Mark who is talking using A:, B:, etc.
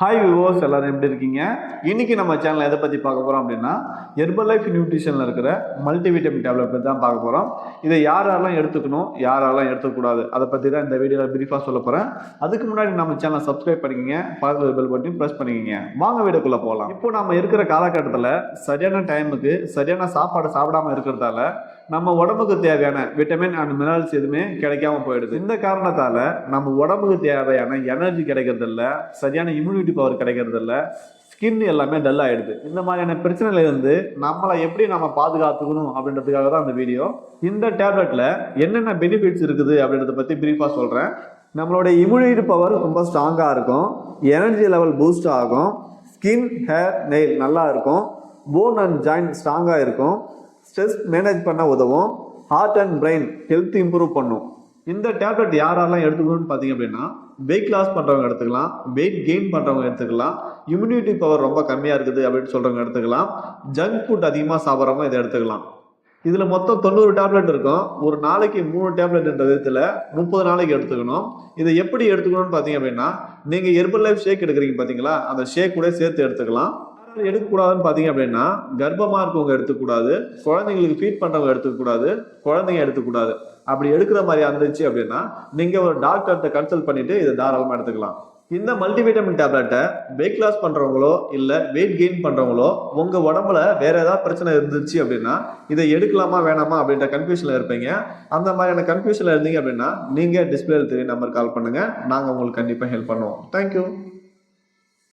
A: Hi விவோஸ் எல்லோரும் எப்படி இருக்கீங்க? இன்னைக்கு நம்ம சேனலில் எதை பற்றி பார்க்க போகிறோம் அப்படின்னா ஹெர்பல் லைஃப் நியூட்ரிஷனில் இருக்கிற மல்டிவிட்டமின் டேப்லெட் பற்றி தான் பார்க்க போகிறோம் இதை யாரெல்லாம் எடுத்துக்கணும் யாரெல்லாம் எடுத்துக்கூடாது அதை பற்றி தான் இந்த வீடியோவில் பிரீஃபாக சொல்ல போகிறேன் அதுக்கு முன்னாடி நம்ம சேனலை சப்ஸ்கிரைப் பண்ணிக்கிங்க பக்கத்தில் பெல் பட்டன் ப்ரெஸ் பண்ணிக்கிங்க. வாங்க வீடியோக்குள்ளே போகலாம். இப்போ நம்ம இருக்கிற காலகட்டத்தில் சரியான டைமுக்கு சரியான சாப்பாடு சாப்பிடாம இருக்கிறதால நம்ம உடம்புக்கு தேவையான விட்டமின் அண்ட் மினரல்ஸ் எதுவுமே கிடைக்காம போயிடுது. இந்த காரணத்தால் நம்ம உடம்புக்கு தேவையான எனர்ஜி கிடைக்கிறதில்ல சரியான இம்யூனிட்டி பவர் கிடைக்கிறதில்ல. ஸ்கின் எல்லாமே டல் ஆகிடுது இந்த மாதிரியான பிரச்சனையிலேருந்து நம்மளை எப்படி நம்ம பாதுகாத்துக்கணும் அப்படின்றதுக்காக தான் அந்த வீடியோ இந்த டேப்லெட்டில் என்னென்ன பெனிஃபிட்ஸ் இருக்குது அப்படின்றத பற்றி ப்ரீஃபாக சொல்கிறேன் நம்மளோட இம்யூனிட்டி பவர் ரொம்ப ஸ்ட்ராங்காக இருக்கும். எனர்ஜி லெவல் பூஸ்ட் ஆகும். ஸ்கின் ஹேர் நெயில் நல்லா இருக்கும். போன் அண்ட் ஜாயிண்ட் ஸ்ட்ராங்காக இருக்கும். ஸ்ட்ரெஸ் மேனேஜ் பண்ண உதவும். Heart and brain health improve பண்ணும். இந்த டேப்லெட் யாரெல்லாம் எடுத்துக்கணும்னு பார்த்தீங்க அப்படின்னா வெயிட் லாஸ் பண்ணுறவங்க எடுத்துக்கலாம் வெயிட் கெயின் பண்ணுறவங்க எடுத்துக்கலாம் இம்யூனிட்டி பவர் ரொம்ப கம்மியாக இருக்குது அப்படின்னு சொல்கிறவங்க எடுத்துக்கலாம் ஜங்க் ஃபுட் அதிகமாக சாப்பிட்றவங்க இதை எடுத்துக்கலாம். இதில் மொத்தம் தொண்ணூறு டேப்லெட் இருக்கும். ஒரு நாளைக்கு மூணு டேப்லெட்ன்ற விதத்தில் முப்பது நாளைக்கு எடுத்துக்கணும். இதை எப்படி எடுத்துக்கணும்னு பார்த்தீங்க அப்படின்னா நீங்கள் ஹெர்பல் லைஃப் ஷேக் எடுக்கிறீங்க பார்த்தீங்களா? அந்த ஷேக் கூட சேர்த்து எடுத்துக்கலாம். யார் எடுக்கக்கூடாதுன்னு பார்த்தீங்க அப்படின்னா கர்ப்பமாக இருக்கவங்க எடுத்துக்கூடாது குழந்தைங்களுக்கு ஃபீட் பண்ணுறவங்க எடுத்துக்கூடாது குழந்தைங்க எடுத்துக்கூடாது அப்படி எடுக்கிற மாதிரி இருந்துச்சு அப்படின்னா நீங்கள் ஒரு டாக்டர்கிட்ட கன்சல்ட் பண்ணிவிட்டு இதை தாராளமாக எடுத்துக்கலாம். இந்த மல்டிவிட்டமின் டேப்லெட்டை வெயிட் லாஸ் பண்ணுறவங்களோ இல்லை வெயிட் கெயின் பண்ணுறவங்களோ உங்கள் உடம்புல வேற ஏதாவது பிரச்சனை இருந்துச்சு அப்படின்னா இதை எடுக்கலாமா வேணாமா அப்படின்ற கன்ஃபியூஷனில் இருப்பீங்க. அந்த மாதிரியான கன்ஃபியூஷனில் இருந்தீங்க அப்படின்னா நீங்கள் டிஸ்பிளே தெரிய நம்பர் கால் பண்ணுங்கள் நாங்கள் உங்களுக்கு கண்டிப்பாக ஹெல்ப் பண்ணுவோம். தேங்க்யூ